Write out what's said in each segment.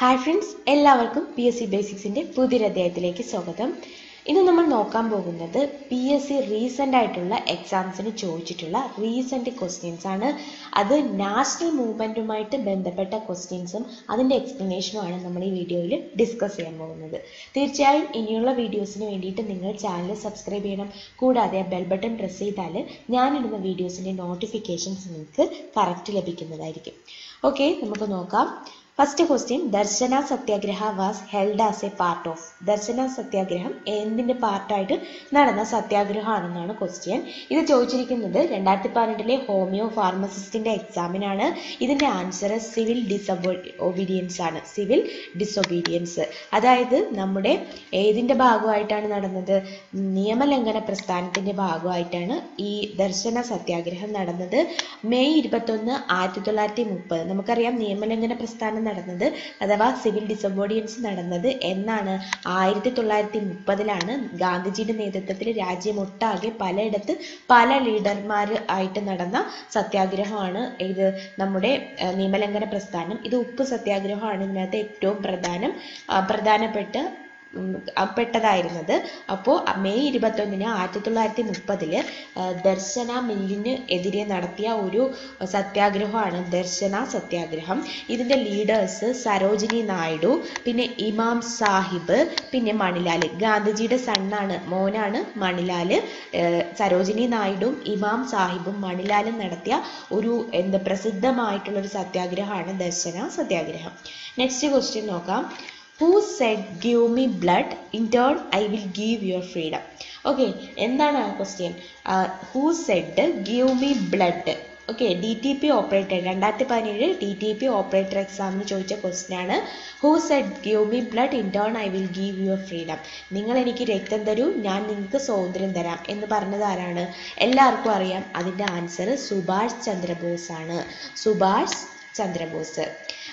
Hi friends എല്ലാവർക്കും P S C ബേസിക്സിന്റെ പുതിയൊരധ്യായത്തിലേക്ക് സ്വാഗതം. ഇന്ന് നമ്മൾ നോക്കാൻ പോകുന്നത് പി എസ് സി റീസെന്റ് ആയിട്ടുള്ള എക്സാംസിന് ചോദിച്ചിട്ടുള്ള റീസെന്റ് ക്വസ്റ്റ്യൻസ് ആണ്. അത് നാഷണൽ മൂവ്മെന്റുമായിട്ട് ബന്ധപ്പെട്ട ക്വസ്റ്റ്യൻസും അതിന്റെ എക്സ്പ്ലനേഷനുമാണ് നമ്മൾ ഈ വീഡിയോയിൽ ഡിസ്കസ് ചെയ്യാൻ പോകുന്നത്. തീർച്ചയായും ഇനിയുള്ള വീഡിയോസിന് വേണ്ടിയിട്ട് നിങ്ങൾ ചാനൽ സബ്സ്ക്രൈബ് ചെയ്യണം. കൂടാതെ ബെൽ ബട്ടൺ പ്രസ് ചെയ്താൽ ഞാനിടുന്ന വീഡിയോസിന്റെ നോട്ടിഫിക്കേഷൻസ് നിങ്ങൾക്ക് കറക്റ്റ് ലഭിക്കുന്നതായിരിക്കും. ഓക്കെ നമുക്ക് നോക്കാം. First question Dharasana Satyagraha was held as a part of Dharasana സത്യാഗ്രഹം എന്തിന്റെ പാർട്ടായിട്ട് നടന്ന സത്യാഗ്രഹമാണെന്നാണ് ക്വസ്റ്റ്യൻ ഇത് ചോദിച്ചിരിക്കുന്നത് രണ്ടായിരത്തി പതിനെട്ടിലെ ഹോമിയോ ഫാർമസിസ്റ്റിന്റെ എക്സാമിനാണ് ഇതിന്റെ ആൻസർ സിവിൽ ഡിസബോ ഒബീഡിയൻസ് ആണ്. സിവിൽ ഡിസൊബീഡിയൻസ് അതായത് നമ്മുടെ ഏതിന്റെ ഭാഗമായിട്ടാണ് നടന്നത്? നിയമലംഘന പ്രസ്ഥാനത്തിന്റെ ഭാഗമായിട്ടാണ് ഈ ദർശന സത്യാഗ്രഹം നടന്നത്. മെയ് ഇരുപത്തൊന്ന് ആയിരത്തി തൊള്ളായിരത്തി മുപ്പത്. നമുക്കറിയാം നിയമലംഘന പ്രസ്ഥാനം നടന്നത് അഥവാ സിവിൽ ഡിസബോഡിയൻസ് നടന്നത് എന്നാണ്. ആയിരത്തി തൊള്ളായിരത്തി മുപ്പതിലാണ് ഗാന്ധിജിയുടെ നേതൃത്വത്തിൽ രാജ്യമൊട്ടാകെ പലയിടത്ത് പല ലീഡർമാർ ആയിട്ട് നടന്ന സത്യാഗ്രഹമാണ് ഇത് നമ്മുടെ നിയമലംഘന പ്രസ്ഥാനം. ഇത് ഉപ്പ് സത്യാഗ്രഹമാണ് ഇതിനകത്ത് ഏറ്റവും പ്രധാനം പ്രധാനപ്പെട്ട പെട്ടതായിരുന്നത്. അപ്പോൾ മെയ് ഇരുപത്തൊന്നിന് ആയിരത്തി തൊള്ളായിരത്തി മുപ്പതിൽ ദർശന മില്ലിന് എതിരെ നടത്തിയ ഒരു സത്യാഗ്രഹമാണ് ദർശന സത്യാഗ്രഹം. ഇതിന്റെ ലീഡേഴ്സ് സരോജിനി നായിഡു പിന്നെ ഇമാം സാഹിബ് പിന്നെ മണിലാൽ. ഗാന്ധിജിയുടെ സണ്ണാണ് മോനാണ് മണിലാൽ. ഏർ സരോജിനി നായിഡും ഇമാം സാഹിബും മണിലാലും നടത്തിയ ഒരു എന്ത് പ്രസിദ്ധമായിട്ടുള്ള ഒരു സത്യാഗ്രഹമാണ് ദർശന സത്യാഗ്രഹം. നെക്സ്റ്റ് ക്വസ്റ്റ്യൻ നോക്കാം. Who said give me blood in turn I will give your freedom okay എന്താണ് ആ question who said give me blood okay D T P operator രണ്ടായിരത്തി പതിനേഴ് ഡി ടി പി ഓപ്പറേറ്റർ എക്സാമിന് ചോദിച്ച ക്വസ്റ്റ്യൻ ആണ്. Who said give me blood in turn I will give your freedom നിങ്ങൾ എനിക്ക് രക്തം തരൂ ഞാൻ നിങ്ങൾക്ക് സ്വാതന്ത്ര്യം തരാം എന്ന് പറഞ്ഞത് ആരാണ്? എല്ലാവർക്കും അറിയാം. അതിന്റെ ആൻസർ സുഭാഷ് ചന്ദ്രബോസ് ആണ് സുഭാഷ് ചന്ദ്രബോസ്.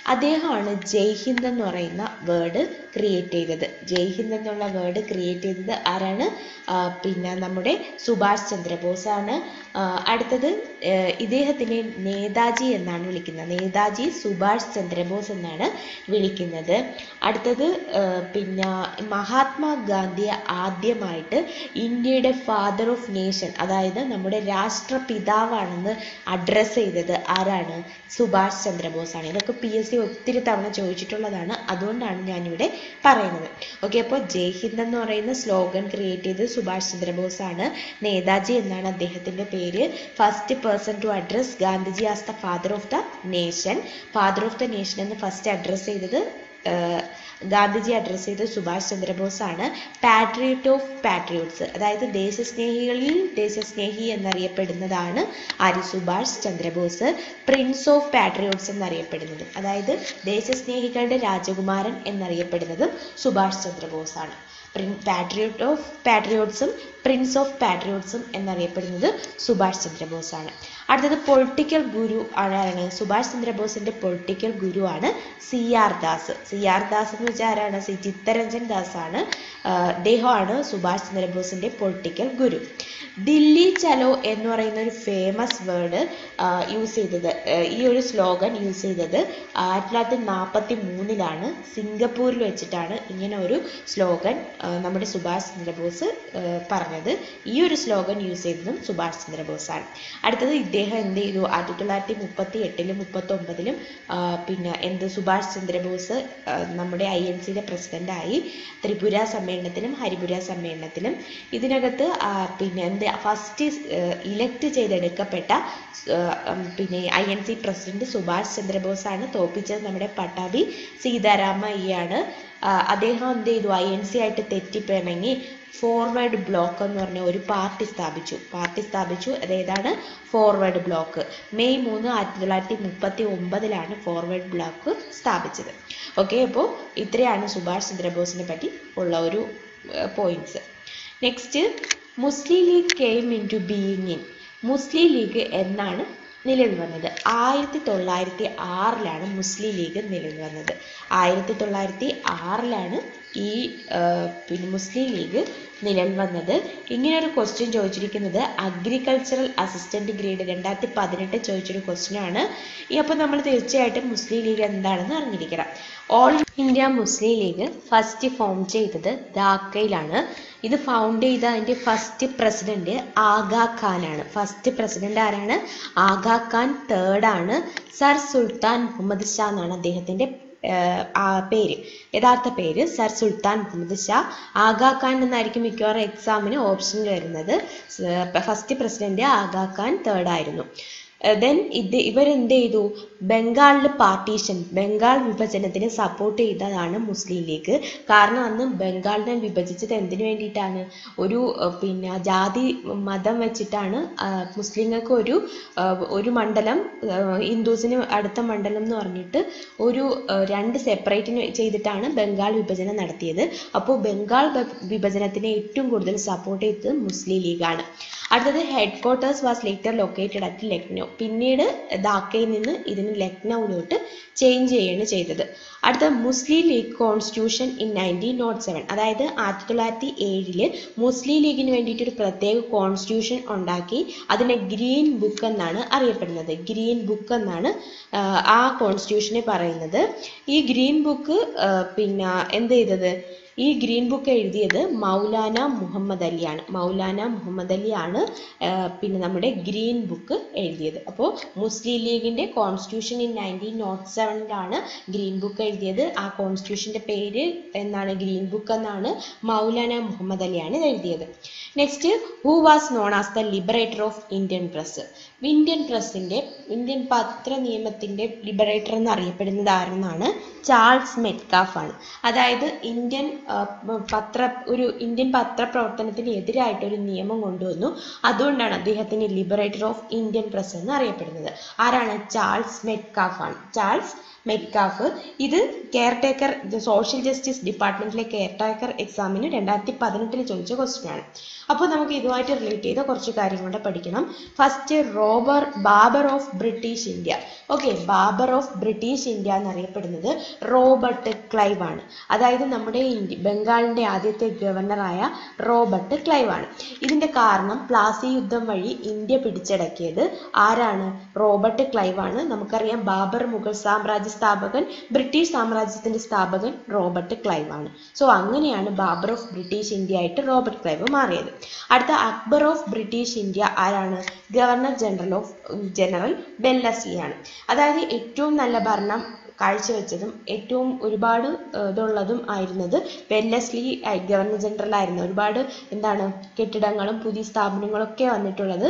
അദ്ദേഹമാണ് ജയ്ഹിന്ദ് എന്ന് പറയുന്ന വേർഡ് ക്രിയേറ്റ് ചെയ്തത്. ജയ് ഹിന്ദ് എന്നുള്ള വേർഡ് ക്രിയേറ്റ് ചെയ്തത് ആരാണ്? പിന്നെ നമ്മുടെ സുഭാഷ് ചന്ദ്രബോസ് ആണ് അടുത്തത് ഇദ്ദേഹത്തിനെ നേതാജി എന്നാണ് വിളിക്കുന്നത്. നേതാജി സുഭാഷ് ചന്ദ്രബോസ് എന്നാണ് വിളിക്കുന്നത്. അടുത്തത് പിന്നെ മഹാത്മാഗാന്ധിയെ ആദ്യമായിട്ട് ഇന്ത്യയുടെ ഫാദർ ഓഫ് നേഷൻ അതായത് നമ്മുടെ രാഷ്ട്രപിതാവാണെന്ന് അഡ്രസ്സ് ചെയ്തത് ആരാണ്? സുഭാഷ് ചന്ദ്രബോസ് ആണ് ഇതൊക്കെ പി എസ് സി ഒത്തിരി തവണ ചോദിച്ചിട്ടുള്ളതാണ്. അതുകൊണ്ടാണ് ഞാനിവിടെ പറയുന്നത്. ഓക്കെ അപ്പോൾ ജയ് ഹിന്ദ് എന്ന് പറയുന്ന സ്ലോഗൻ ക്രിയേറ്റ് ചെയ്ത് സുഭാഷ് ചന്ദ്രബോസ് ആണ്. നേതാജി എന്നാണ് അദ്ദേഹത്തിന്റെ പേര്. First person to address Gandhiji as the father of the nation father of the nation എന്ന് ഫസ്റ്റ് അഡ്രസ് ചെയ്തത് ഗാന്ധിജി അഡ്രസ്സ് ചെയ്തത് സുഭാഷ് ചന്ദ്രബോസ് ആണ് പാട്രിയറ്റ് ഓഫ് പാട്രിയോട്സ് അതായത് ദേശസ്നേഹികളിൽ ദേശസ്നേഹി എന്നറിയപ്പെടുന്നതാണ് Arya Subhash Chandrabose prince of patriots എന്നറിയപ്പെടുന്നത്. അതായത് ദേശസ്നേഹികളുടെ രാജകുമാരൻ എന്നറിയപ്പെടുന്നതും സുഭാഷ് ചന്ദ്രബോസ് ആണ് പാട്രിയോട്ട് ഓഫ് പാട്രിയോട്സും പ്രിൻസ് ഓഫ് പാട്രിയോട്സും എന്നറിയപ്പെടുന്നത് സുഭാഷ് ചന്ദ്രബോസ് ആണ് അടുത്തത് പൊളിറ്റിക്കൽ ഗുരു ആരാണ്? സുഭാഷ് ചന്ദ്രബോസിന്റെ പൊളിറ്റിക്കൽ ഗുരു ആണ് C R Das. C R Das എന്ന് വെച്ചാൽ ആരാണ്? സി ചിത്തരഞ്ജൻ ദാസ് ആണ്. അദ്ദേഹമാണ് സുഭാഷ് ചന്ദ്രബോസിന്റെ പൊളിറ്റിക്കൽ ഗുരു ദില്ലി ചലോ എന്ന് പറയുന്ന ഒരു ഫേമസ് വേർഡ് യൂസ് ചെയ്തത്. ഈ ഒരു സ്ലോഗൻ യൂസ് ചെയ്തത് ആയിരത്തി തൊള്ളായിരത്തി നാൽപ്പത്തി മൂന്നിലാണ് സിംഗപ്പൂരിൽ വെച്ചിട്ടാണ് ഇങ്ങനെ ഒരു സ്ലോഗൻ നമ്മുടെ സുഭാഷ് ചന്ദ്രബോസ് പറഞ്ഞത്. ഈ ഒരു സ്ലോഗൻ യൂസ് ചെയ്തതും സുഭാഷ് ചന്ദ്രബോസ് ആണ് അടുത്തത് ഇദ്ദേഹം എന്ത് ചെയ്തു? ആയിരത്തി തൊള്ളായിരത്തി മുപ്പത്തി എട്ടിലും മുപ്പത്തി ഒമ്പതിലും പിന്നെ എന്ത് സുഭാഷ് ചന്ദ്രബോസ് നമ്മുടെ ഐ എൻ സിയുടെ പ്രസിഡന്റായി ത്രിപുര സമ്മേളനത്തിലും ഹരിപുര സമ്മേളനത്തിലും ഇതിനകത്ത് പിന്നെ എന്ത് ഫസ്റ്റ് ഇലക്ട് ചെയ്തെടുക്കപ്പെട്ട പിന്നെ I N C president Subhash Chandrabose ആണ് തോപ്പിച്ചത് നമ്മുടെ പട്ടാഭി സീതാരാമയ്യാണ്. അദ്ദേഹം എന്ത് ചെയ്തു? ഐ എൻ സി ആയിട്ട് തെറ്റിപ്പിണങ്ങി ഫോർവേഡ് ബ്ലോക്ക് എന്ന് പറഞ്ഞ ഒരു പാർട്ടി സ്ഥാപിച്ചു. പാർട്ടി സ്ഥാപിച്ചു. അതേതാണ് ഫോർവേഡ് ബ്ലോക്ക് മെയ് മൂന്ന് ആയിരത്തി തൊള്ളായിരത്തി മുപ്പത്തി ഒമ്പതിലാണ് ഫോർവേഡ് ബ്ലോക്ക് സ്ഥാപിച്ചത്. ഓക്കെ അപ്പോൾ ഇത്രയാണ് സുഭാഷ് ചന്ദ്രബോസിനെ പറ്റി ഉള്ള ഒരു points next Muslim League came into being in Muslim League എന്നാണ് നിലവിൽ വന്നത്. ആയിരത്തി തൊള്ളായിരത്തി ആറിലാണ് മുസ്ലിം ലീഗ് നിലവിൽ വന്നത്. ആയിരത്തി തൊള്ളായിരത്തി ആറിലാണ് ഈ പിന്നെ മുസ്ലിം ലീഗ് നിലവിൽ വന്നത്. ഇങ്ങനെ ഒരു ക്വസ്റ്റ്യൻ ചോദിച്ചിരിക്കുന്നത് അഗ്രികൾച്ചറൽ അസിസ്റ്റന്റ് ഗ്രേഡ് രണ്ടായിരത്തി പതിനെട്ട് ചോദിച്ചൊരു ക്വസ്റ്റ്യൻ ആണ്. ഈ അപ്പോൾ നമ്മൾ തീർച്ചയായിട്ടും മുസ്ലിം ലീഗ് എന്താണെന്ന് അറിഞ്ഞിരിക്കണം. All India Muslim League first form ചെയ്തത് ധാക്കയിലാണ്. ഇത് ഫൗണ്ട് ചെയ്ത അതിന്റെ ഫസ്റ്റ് പ്രസിഡന്റ് ആഗാ ആണ്. ഫസ്റ്റ് പ്രസിഡന്റ് ആരാണ്? ആഗാ ഖാൻ ആണ്. സർ സുൽത്താൻ മുഹമ്മദ് ഷാ എന്നാണ് അദ്ദേഹത്തിന്റെ പേര്. യഥാർത്ഥ പേര് സർ സുൽത്താൻ മുഹമ്മദ് ഷാ. ആഗാ ഖാൻ എന്നായിരിക്കും മിക്കവാറും എക്സാമിന് ഓപ്ഷനിൽ വരുന്നത്. First president Aga Khan third ആയിരുന്നു. ദെൻ ഇത് ഇവരെന്ത് ചെയ്തു? ബംഗാളിൽ പാർട്ടീഷൻ ബംഗാൾ വിഭജനത്തിന് സപ്പോർട്ട് ചെയ്തതാണ് മുസ്ലിം ലീഗ്. കാരണം അന്ന് ബംഗാളിനെ വിഭജിച്ചത് എന്തിനു വേണ്ടിയിട്ടാണ്? ഒരു പിന്നെ ജാതി മതം വെച്ചിട്ടാണ് മുസ്ലിങ്ങൾക്ക് ഒരു ഒരു മണ്ഡലം ഹിന്ദുസിന് അടുത്ത മണ്ഡലം എന്ന് പറഞ്ഞിട്ട് ഒരു രണ്ട് സെപ്പറേറ്റിന് ചെയ്തിട്ടാണ് ബംഗാൾ വിഭജനം നടത്തിയത്. അപ്പോൾ ബംഗാൾ വിഭജനത്തിന് ഏറ്റവും കൂടുതൽ സപ്പോർട്ട് ചെയ്തത് മുസ്ലിം ലീഗാണ്. അടുത്തത് headquarters was later located at Lucknow പിന്നീട് ധാക്കയിൽ നിന്ന് ഇതിന് ലക്നൌവിലോട്ട് ചേഞ്ച് ചെയ്യുകയാണ് ചെയ്തത്. അടുത്ത Muslim League constitution in nineteen nought seven അതായത് ആയിരത്തി തൊള്ളായിരത്തി ഏഴിൽ മുസ്ലിം ലീഗിന് വേണ്ടിയിട്ട് ഒരു പ്രത്യേക കോൺസ്റ്റിറ്റ്യൂഷൻ ഉണ്ടാക്കി അതിനെ ഗ്രീൻ ബുക്ക് എന്നാണ് അറിയപ്പെടുന്നത്. ഗ്രീൻ ബുക്ക് എന്നാണ് ആ കോൺസ്റ്റിറ്റ്യൂഷനെ പറയുന്നത്. ഈ ഗ്രീൻ ബുക്ക് പിന്നെ എന്ത് ചെയ്തത്? ഈ ഗ്രീൻ ബുക്ക് എഴുതിയത് മൗലാന മുഹമ്മദ് അലിയാണ്. മൗലാന മുഹമ്മദ് അലിയാണ് പിന്നെ നമ്മുടെ ഗ്രീൻ ബുക്ക് എഴുതിയത്. അപ്പോൾ മുസ്ലിം ലീഗിന്റെ കോൺസ്റ്റിറ്റ്യൂഷൻ ഇൻ നയന്റീൻ നോട്ട് സെവനിലാണ് ഗ്രീൻ ബുക്ക് എഴുതിയത്. ആ കോൺസ്റ്റിറ്റ്യൂഷന്റെ പേര് എന്നാണ് ഗ്രീൻ ബുക്ക് എന്നാണ് മൗലാന മുഹമ്മദ് അലിയാണ് എഴുതിയത്. Next who was known as the liberator of Indian press Indian പ്രസിന്റെ Indian പത്ര നിയമത്തിന്റെ ലിബറേറ്റർ എന്നറിയപ്പെടുന്നത് ആരെന്നാണ്? ചാൾസ് മെറ്റ്കാഫ് ആണ്. അതായത് ഇന്ത്യൻ പത്ര ഒരു ഇന്ത്യൻ പത്രപ്രവർത്തനത്തിന് എതിരായിട്ട് ഒരു നിയമം കൊണ്ടുവന്നു. അതുകൊണ്ടാണ് അദ്ദേഹത്തിന് ലിബറേറ്റർ ഓഫ് ഇന്ത്യൻ പ്രസ് എന്ന് അറിയപ്പെടുന്നത്. ആരാണ്? ചാൾസ് മെറ്റ്കാഫാണ്. ചാൾസ് മെറ്റ്കാഫ് ഇത് കെയർടേക്കർ സോഷ്യൽ ജസ്റ്റിസ് ഡിപ്പാർട്ട്മെന്റിലെ കെയർടേക്കർ എക്സാമിന് രണ്ടായിരത്തി പതിനെട്ടിൽ ചോദിച്ച ക്വസ്റ്റ്യൻ ആണ്. അപ്പോൾ നമുക്ക് ഇതുമായിട്ട് റിലേറ്റ് ചെയ്ത കുറച്ച് കാര്യങ്ങളുടെ പഠിക്കണം. First Robert Babar of British India okay Babar of British India എന്നറിയപ്പെടുന്നത് റോബർട്ട് ക്ലൈവ് ആണ്. അതായത് നമ്മുടെ ഇന്ത്യ ബംഗാളിന്റെ ആദ്യത്തെ ഗവർണറായ റോബർട്ട് ക്ലൈവ് ആണ്. ഇതിന്റെ കാരണം പ്ലാസി യുദ്ധം വഴി ഇന്ത്യ പിടിച്ചടക്കിയത് ആരാണ്? റോബർട്ട് ക്ലൈവ് ആണ്. നമുക്കറിയാം ബാബർ മുഗൾ സാമ്രാജ്യ സ്ഥാപകൻ ബ്രിട്ടീഷ് സാമ്രാജ്യത്തിന്റെ സ്ഥാപകൻ റോബർട്ട് ക്ലൈവ് ആണ്. സോ അങ്ങനെയാണ് ബാബർ ഓഫ് ബ്രിട്ടീഷ് ഇന്ത്യ ആയിട്ട് റോബർട്ട് ക്ലൈവ് മാറിയത്. അടുത്ത അക്ബർ ഓഫ് ബ്രിട്ടീഷ് ഇന്ത്യ ആരാണ്? Governor general of general Wellesley ആണ് അതായത് ഏറ്റവും നല്ല ഭരണം കാഴ്ചവെച്ചതും ഏറ്റവും ഒരുപാട് ഇതുള്ളതും ആയിരുന്നത് വെല്ലസ്ലി ഗവർണർ ജനറൽ ആയിരുന്നു. ഒരുപാട് എന്താണ് കെട്ടിടങ്ങളും പുതിയ സ്ഥാപനങ്ങളും ഒക്കെ വന്നിട്ടുള്ളത്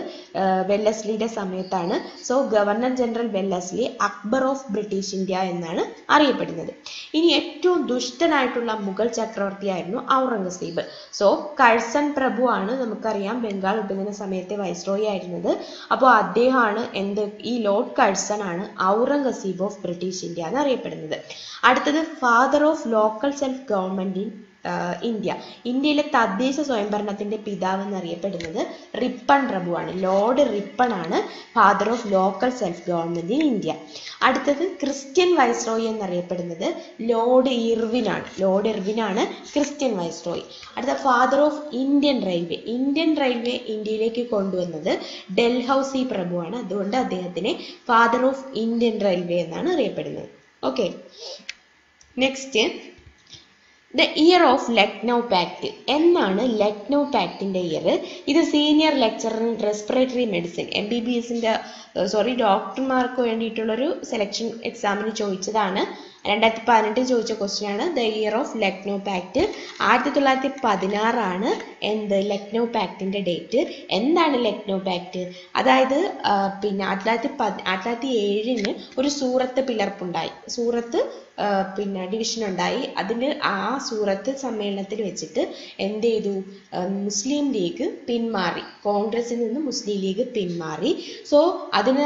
വെല്ലസ്ലിയുടെ സമയത്താണ്. So governor general Wellesley Akbar of British India എന്നാണ് അറിയപ്പെടുന്നത്. ഇനി ഏറ്റവും ദുഷ്ടനായിട്ടുള്ള മുഗൾ ചക്രവർത്തിയായിരുന്നു ഔറംഗസീബ്. സോ കഴ്സൺ പ്രഭു ആണ് നമുക്കറിയാം ബംഗാൾ വിഭജന സമയത്തെ വൈസ്രോയി ആയിരുന്നത്. അപ്പോൾ അദ്ദേഹമാണ് എന്ത് ഈ ലോർഡ് കഴ്സൺ ആണ് ഔറംഗസീബ് ഓഫ് ബ്രിട്ടീഷ് ഇന്ത്യ എന്നറിയപ്പെടുന്നത് അടുത്തത് father of local self government in India. ഇന്ത്യയിലെ തദ്ദേശ സ്വയംഭരണത്തിന്റെ പിതാവ് എന്നറിയപ്പെടുന്നത് റിപ്പൺ പ്രഭു ആണ് ലോർഡ് റിപ്പൺ ആണ് father of local self government in India. അടുത്തത് ക്രിസ്ത്യൻ വൈസ്രോയി എന്നറിയപ്പെടുന്നത് ലോർഡ് ഇർവിൻ ആണ്. ലോർഡ് ഇർവിൻ ആണ് ക്രിസ്ത്യൻ വൈസ്രോയി. അടുത്ത father of Indian railway. Indian railway ഇന്ത്യയിലേക്ക് കൊണ്ടുവന്നത് ഡൽഹൌസി ആണ് അതുകൊണ്ട് അദ്ദേഹത്തിനെ ഫാദർ ഓഫ് ഇന്ത്യൻ റെയിൽവേ എന്നാണ് അറിയപ്പെടുന്നത്. Okay next the year of Lucknow pact എന്നാണ് ലക്നൗ പാക്ടിന്റെ ഇയർ ഇത് senior lecturer in respiratory medicine M B B എസിന്റെ സോറി ഡോക്ടർമാർക്ക് വേണ്ടിയിട്ടുള്ളൊരു സെലക്ഷൻ എക്സാമിന് ചോദിച്ചതാണ്. രണ്ടായിരത്തി പതിനെട്ടിൽ ചോദിച്ച ക്വസ്റ്റ്യൻ ആണ് the year of Lucknow pact ആയിരത്തി തൊള്ളായിരത്തി പതിനാറാണ് എന്ത് ലക്നൗ പാക്ടിന്റെ ഡേറ്റ് എന്താണ് ലക്നൗ പാക്ട് അതായത് പിന്നെ ആയിരത്തി തൊള്ളായിരത്തി പതി ആയിരത്തി തൊള്ളായിരത്തി ഏഴിന് ഒരു സൂറത്ത് പിളർപ്പുണ്ടായി. സൂറത്ത് പിന്നെ ഡിവിഷൻ ഉണ്ടായി അതിന് ആ സൂറത്ത് സമ്മേളനത്തിൽ വെച്ചിട്ട് എന്ത് ചെയ്തു? മുസ്ലിം ലീഗ് പിന്മാറി. കോൺഗ്രസിൽ നിന്ന് മുസ്ലിം ലീഗ് പിന്മാറി. സോ അതിന്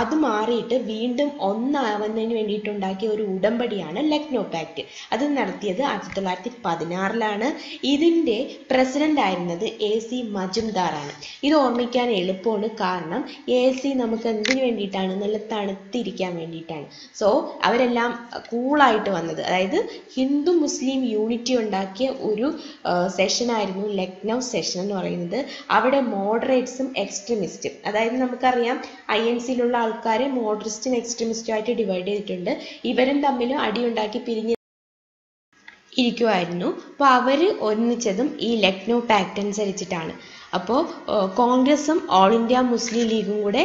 അത് മാറിയിട്ട് വീണ്ടും ഒന്നാവുന്നതിന് വേണ്ടിയിട്ടുണ്ടാക്കിയ ഒരു ഉടമ്പടിയാണ് ലക്നൗ പാക്ട്. അത് നടത്തിയത് ആയിരത്തി തൊള്ളായിരത്തി പതിനാറിലാണ് ഇതിന്റെ പ്രസിഡന്റ് ആയിരുന്നത് എ സി മജുംദാറാണ്. ഇത് ഓർമ്മിക്കാൻ എളുപ്പമാണ്. കാരണം എ സി നമുക്ക് എന്തിനു വേണ്ടിയിട്ടാണ്? നല്ല തണുത്തിരിക്കാൻ വേണ്ടിയിട്ടാണ്. സോ അവരെല്ലാം കൂളായിട്ട് വന്നത്. അതായത് ഹിന്ദു മുസ്ലിം യൂണിറ്റി ഉണ്ടാക്കിയ ഒരു സെഷൻ ആയിരുന്നു ലക്നൗ സെഷൻ എന്ന് പറയുന്നത്. അവിടെ മോഡറേറ്റ്സും എക്സ്ട്രീമിസ്റ്റും അതായത് നമുക്കറിയാം ഐ എൻ സിയിലുള്ള ആൾക്കാരെ മോഡറിസ്റ്റും എക്സ്ട്രീമിസ്റ്റും ആയിട്ട് ഡിവൈഡ് ചെയ്തിട്ടുണ്ട്. ഇവരും തമ്മിലും അടിയുണ്ടാക്കി പിരിഞ്ഞ് ഇരിക്കുമായിരുന്നു അപ്പോൾ അവർ ഒന്നിച്ചതും ഈ ലക്നൗ പാക്റ്റ് അനുസരിച്ചിട്ടാണ്. അപ്പോൾ കോൺഗ്രസും ഓൾ ഇന്ത്യ മുസ്ലിം ലീഗും കൂടെ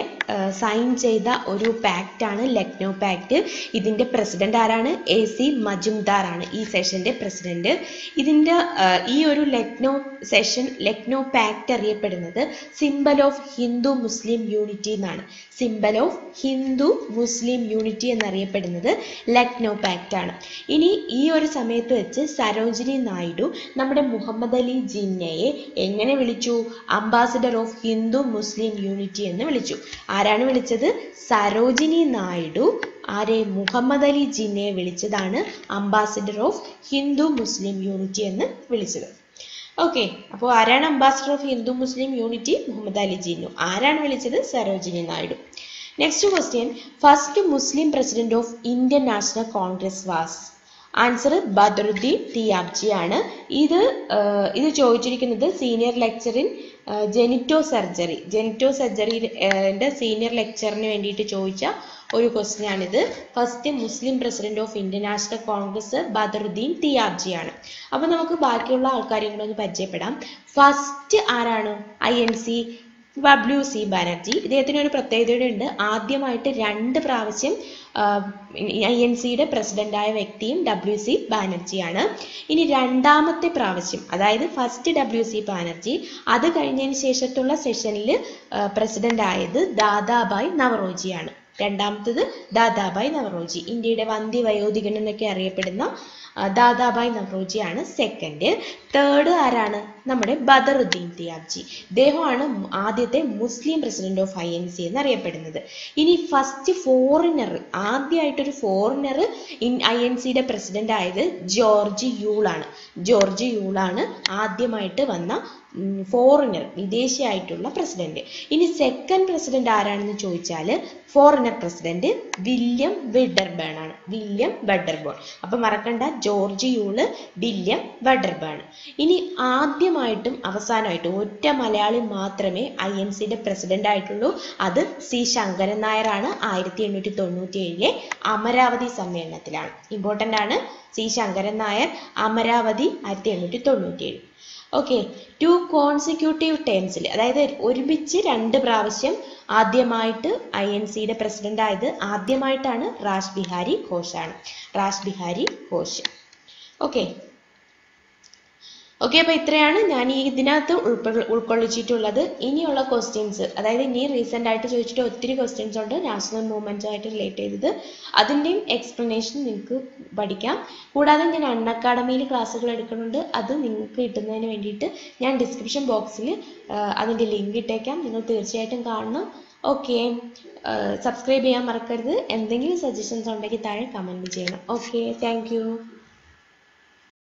സൈൻ ചെയ്ത ഒരു പാക്റ്റാണ് ലക്നൗ പാക്ട് ഇതിന്റെ പ്രസിഡന്റ് ആരാണ്? എ സി മജുംദാർ ആണ് ഈ സെഷന്റെ പ്രസിഡന്റ് ഇതിന്റെ ഈ ഒരു ലക്നൗ സെഷൻ ലക്നൗ പാക്ട് അറിയപ്പെടുന്നത് symbol of Hindu Muslim unity എന്നാണ്. Symbol of Hindu Muslim unity എന്നറിയപ്പെടുന്നത് ലക്നൗ പാക്ട് ആണ്. ഇനി ഈ ഒരു സമയത്ത് വെച്ച് സരോജിനി നായിഡു നമ്മുടെ മുഹമ്മദ് അലി ജിന്നയെ എങ്ങനെ വിളിച്ചു? Ambassador of Hindu Muslim unity എന്ന് വിളിച്ചു. ആരാണ് വിളിച്ചത്? സരോജിനി നായിഡു. ആരെ? മുഹമ്മദ് അലി ജിന്നയെ വിളിച്ചതാണ് ambassador of Hindu Muslim unity എന്ന് വിളിച്ചത്. ഓക്കെ അപ്പോൾ ആരാണ് ambassador of Hindu Muslim unity? Muhammad Ali Jinnah. ആരാണ് വിളിച്ചത്? Sarojini Naidu. Next question first Muslim president of Indian National Congress was answer Badruddin Tyabji ആണ്. ഇത് ഇത് ചോദിച്ചിരിക്കുന്നത് senior lecture in genito surgery genito സർജറിന്റെ senior ലെക്ചറിന് വേണ്ടിയിട്ട് ചോദിച്ച ഒരു ക്വസ്റ്റ്യൻ ആണിത് first Muslim president of Indian National Congress Badruddin Tyabji ആണ് അപ്പോൾ നമുക്ക് ബാക്കിയുള്ള ആൾക്കാരെയും കൂടെ ഒന്ന് പരിചയപ്പെടാം. ഫസ്റ്റ് ആരാണ്? I N C W C Banerjee ഇദ്ദേഹത്തിന് ഒരു പ്രത്യേകതയുടെ ഉണ്ട് ആദ്യമായിട്ട് രണ്ട് പ്രാവശ്യം ഐ എൻ സിയുടെ പ്രസിഡന്റായ വ്യക്തിയും ഡബ്ല്യു സി ബാനർജിയാണ്. ഇനി രണ്ടാമത്തെ പ്രാവശ്യം അതായത് ഫസ്റ്റ് ഡബ്ല്യു സി ബാനർജി അത് കഴിഞ്ഞതിന് ശേഷത്തുള്ള സെഷനിൽ പ്രസിഡന്റ് ആയത് ദാദാബായ് നവറോജിയാണ്. രണ്ടാമത്തത് ദാദാബായ് നവറോജി. ഇന്ത്യയുടെ വന്ധ്യവയോധികൻ എന്നൊക്കെ അറിയപ്പെടുന്ന ദാദാബായ് നവറോജിയാണ് സെക്കൻഡ് തേർഡ് ആരാണ്? നമ്മുടെ ബദറുദ്ദീൻ തിയാബ്ജി ഇദ്ദേഹമാണ് ആദ്യത്തെ Muslim president of I N C ഇനി ഫസ്റ്റ് ഫോറിനർ ആദ്യമായിട്ടൊരു ഫോറിനർ ഇൻ ഐ എൻ സിയുടെ പ്രസിഡന്റ് ആയത് ജോർജ് യൂളാണ് ജോർജ് യൂളാണ് ആദ്യമായിട്ട് വന്ന ഫോറിനർ വിദേശിയായിട്ടുള്ള പ്രസിഡന്റ് ഇനി സെക്കൻഡ് പ്രസിഡന്റ് ആരാണെന്ന് ചോദിച്ചാൽ ഫോറിനർ പ്രസിഡന്റ് വില്യം വെഡർബേൺ ആണ്. William Wedderburn. അപ്പൊ മറക്കണ്ട ജോർജ് യൂൾ വില്യം വെഡർബേൺ. ഇനി ആദ്യമായിട്ടും അവസാനമായിട്ടും ഒറ്റ മലയാളി മാത്രമേ ഐ എൻ സിയുടെ പ്രസിഡന്റ് ആയിട്ടുള്ളൂ. അത് സി ശങ്കരൻ നായരാണ്. ആയിരത്തി എണ്ണൂറ്റി തൊണ്ണൂറ്റി ഏഴിലെ അമരാവതി സമ്മേളനത്തിലാണ്. ഇമ്പോർട്ടന്റ് ആണ്. സി ശങ്കരൻ നായർ അമരാവതി ആയിരത്തി എണ്ണൂറ്റി തൊണ്ണൂറ്റി ഏഴ് ഓക്കെ ടു കോൺസിക്യൂട്ടീവ് ടേംസിൽ അതായത് ഒരുമിച്ച് രണ്ട് പ്രാവശ്യം ആദ്യമായിട്ട് ഐ എൻ സിയുടെ പ്രസിഡന്റ് ആയത് ആദ്യമായിട്ടാണ് റാഷ് ബിഹാരി ഘോഷാണ്. റാഷ് ബിഹാരി ഘോഷ്. ഓക്കെ ഓക്കെ അപ്പോൾ ഇത്രയാണ് ഞാൻ ഈ ഇതിനകത്ത് ഉൾക്കൊള്ളിച്ചിട്ടുള്ളത്. ഇനിയുള്ള ക്വസ്റ്റ്യൻസ് അതായത് ഇനി റീസെന്റ് ആയിട്ട് ചോദിച്ചിട്ട് ഒത്തിരി ക്വസ്റ്റ്യൻസ് ഉണ്ട് നാഷണൽ മൂവ്മെന്റ് ആയിട്ട് റിലേറ്റ് ചെയ്തത്. അതിന്റെയും എക്സ്പ്ലനേഷൻ നിങ്ങൾക്ക് പഠിക്കാം. കൂടാതെ ഞാൻ അൺ അക്കാഡമിയിൽ ക്ലാസ്സുകൾ എടുക്കുന്നുണ്ട്. അത് നിങ്ങൾക്ക് കിട്ടുന്നതിന് വേണ്ടിയിട്ട് ഞാൻ ഡിസ്ക്രിപ്ഷൻ ബോക്സിൽ അതിന്റെ ലിങ്ക് ഇട്ടേക്കാം. നിങ്ങൾ തീർച്ചയായിട്ടും കാണണം. ഓക്കെ സബ്സ്ക്രൈബ് ചെയ്യാൻ മറക്കരുത്. എന്തെങ്കിലും സജഷൻസ് ഉണ്ടെങ്കിൽ താഴെ കമന്റ് ചെയ്യണം. Okay thank